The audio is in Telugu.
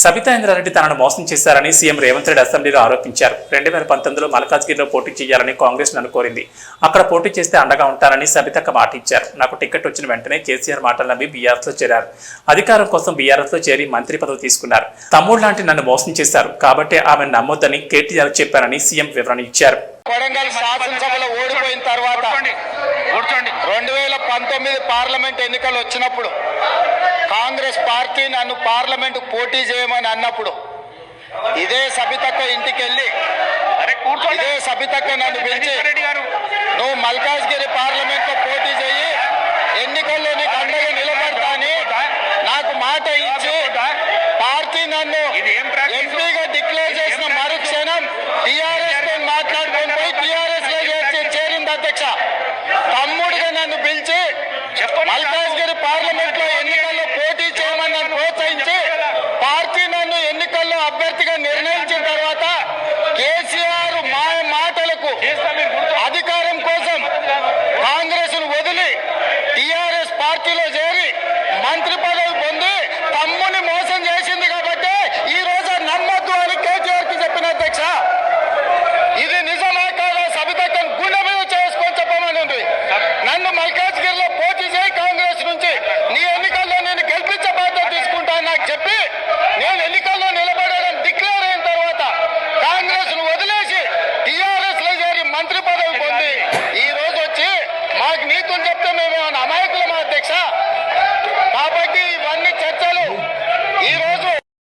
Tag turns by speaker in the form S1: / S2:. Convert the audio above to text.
S1: సబితా ఇంద్రారెడ్డి తనను మోసం చేశారని సీఎం రేవంత్ రెడ్డి అసెంబ్లీలో ఆరోపించారు. రెండు వేల పంతొమ్మిదిలో మల్కాజ్గిరిలో పోటీ చేయాలని కాంగ్రెస్ నన్ను కోరింది. అక్కడ పోటీ చేస్తే అండగా ఉంటానని సబితక్క మాట ఇచ్చారు. నాకు టికెట్ వచ్చిన వెంటనే కేసీఆర్ మాటలు నమ్మి బీఆర్ఎస్లో చేరారు. అధికారం కోసం బీఆర్ఎస్లో చేరి మంత్రి పదవి తీసుకున్నారు. తమ్ముడు లాంటి నన్ను మోసం చేశారు. కాబట్టి ఆమెను నమ్మొద్దని కేటీఆర్ చెప్పారని సీఎం వివరణ ఇచ్చారు.
S2: కొడంగల్ శాసనసభలో ఓడిపోయిన తర్వాత రెండు వేల పంతొమ్మిది పార్లమెంట్ ఎన్నికలు వచ్చినప్పుడు పార్టీ నన్ను పార్లమెంట్ పోటీ చేయమని అన్నప్పుడు ఇదే సబితక్క ఇంటికి వెళ్ళి
S3: ఇదే
S2: సబితక్క నన్ను పిలిచి నువ్వు మల్కాజ్గిరి పార్లమెంట్లో పోటీ చేయి ఎన్నికల్లో నీకు అండగా నిలబడతాని నాకు మాట ఇచ్చి పార్టీ నన్ను ఎంపీగా డిక్లేర్ చేసిన మరుక్షణం టిఆర్ఎస్తో మాట్లాడుకుని టిఆర్ఎస్లో చేరింది అధ్యక్ష. తమ్ముడు చెప్పి నేను ఎన్నికల్లో నిలబడాలని డిక్లేర్ అయిన తర్వాత కాంగ్రెస్ను వదిలేసి టిఆర్ఎస్లో చేరి మంత్రి పదవి పొంది ఈ రోజు వచ్చి మాకు నీతులు చెప్తే మేము అమాయకులమా అధ్యక్ష? పాపకి